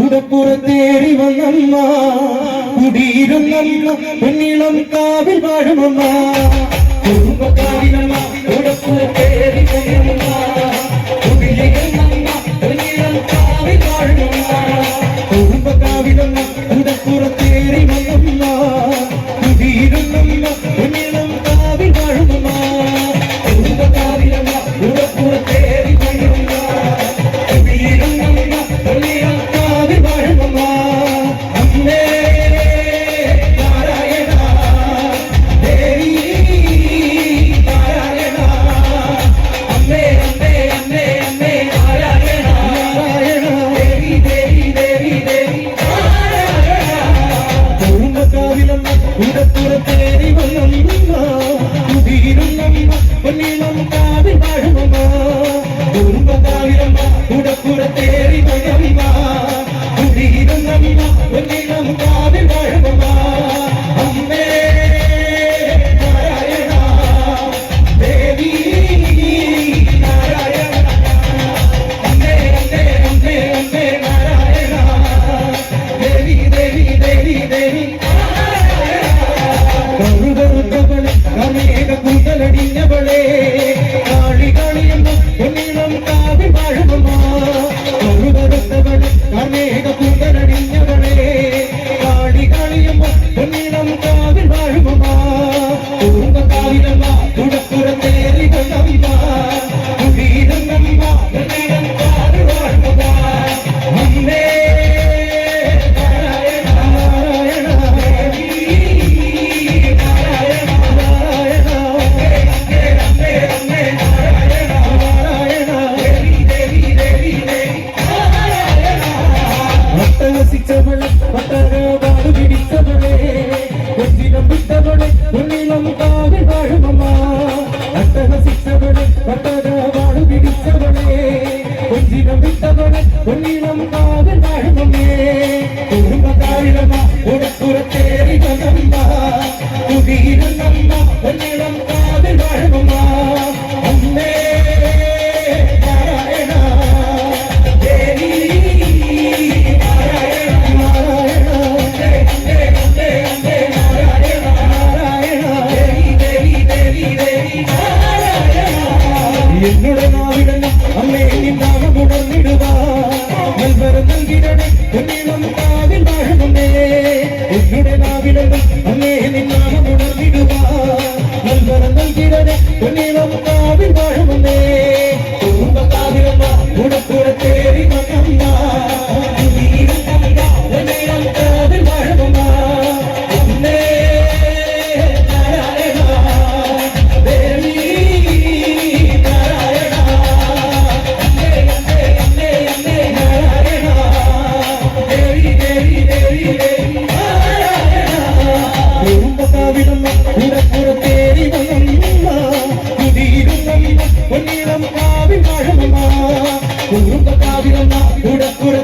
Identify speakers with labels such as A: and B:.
A: ഉടപ്പുറത്തേറി വന്നമ്മ കുടീരം നല്ല പെണ്ണിളം കാവിൽ വാഴുമമ്മ. കണ്ണുകറുത്തവളെ കരയേക കൂട്ടലടിഞ്ഞവളേ മുഞ്ചിലും വിട്ടവളെ ഉള്ളിലും കാവിൽ വാഴുമമ്മ. അട്ടഹസിച്ചവളെ പട്ടക വാഴു പിടിച്ചവളെ. മുഞ്ചിലും വിട്ടവളെ ഉള്ളിലും കാവിൽ വാഴുമമ്മേ. കുടുംബതാഴിലമ്മ ഉടപ്പുറത്തേറി വന്നമ്മ കുടിയിലെന്നമ്മ ഉള്ളിടം നാവിടലും അമ്മേ നിന്നാണ് മുടർന്നിടുക. നൽകി നൽകിടണേ നാവിൽ വാഴുന്നേ ഉന്നിയുടെ നാവിലും பொன்னிலம் காவி மழமமா உருந்த காவிரம்மா கூட கூட